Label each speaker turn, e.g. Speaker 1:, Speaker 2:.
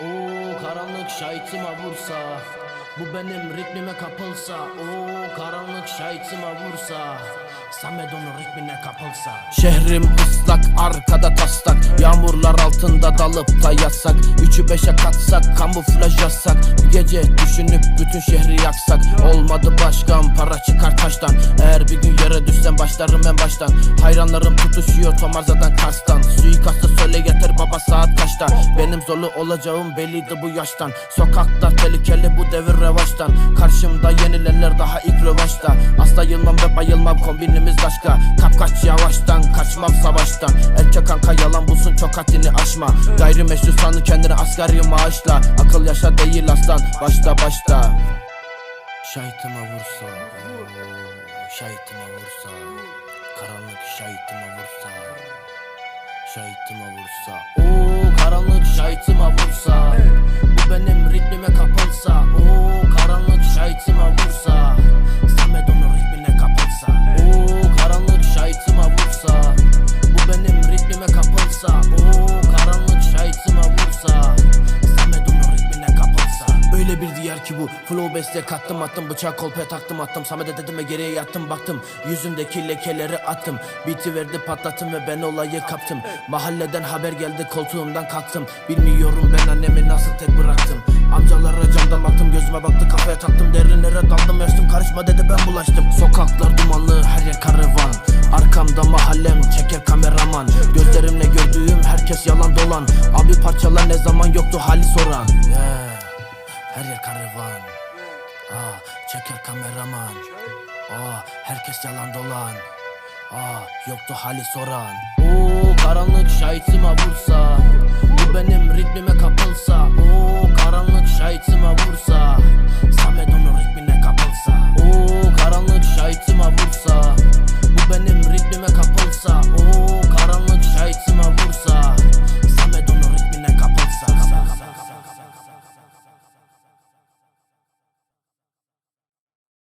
Speaker 1: Oo karanlık şahitıma vursa Bu benim ritmime kapılsa. Oo karanlık şahitıma vursa Samet onun ritmine kapılsa. Şehrim ıslak arkada taslak. Yağmurlar altında dalıp da yatsak. Üçü beşe katsak kamuflaj yazsak Bir gece düşünüp bütün şehri yaksak. Olmadı başkan para çıkar taştan başlarım en baştan. Hayranlarım tutuşuyor Tomarza'dan Kars'tan Suikasta söyle yeter baba saat kaçta? Benim zorlu olacağım belliydi bu yaştan. Sokaklar tehlikeli bu devir revaçtan. Karşımda yenilenler daha ilk rövaşta Asla yılmam ve bayılmam kombinimiz başka. Kapkaç yavaştan kaçmam savaştan. Erkek kanka yalan bulsun çok haddini aşma. Gayrimeşru sanı kendini asgari maaşla. Akıl yaşa değil aslan başta başta Şahitıma vursa Şahitıma vursa Karanlık şahitıma vursa Şahitıma vursa Oo karanlık şahitıma vursa Bu Diyar ki bu Flow beste kattım attım Bıçağı kolpaya taktım attım. Samet'e dedim ve geriye yattım baktım. Yüzümdeki lekeleri attım. Biti verdi patlattım ve ben olayı kaptım. Mahalleden haber geldi koltuğumdan kalktım. Bilmiyorum ben annemi nasıl tek bıraktım. Amcalara camdan baktım gözüme baktı kafaya taktım. Derinlere daldım yaştım karışma dedi ben bulaştım. Sokaklar dumanlı her yer karavan. Arkamda mahallem çeker kameraman. Gözlerimle gördüğüm herkes yalan dolan. Abi parçalar ne zaman yoktu hali soran. Her yer karavan Aa, çeker kameraman. Aa, herkes yalan dolan. Aa, yoktu hali soran Oo, karanlık şahitıma vursa Bu benim ritmime kapılsa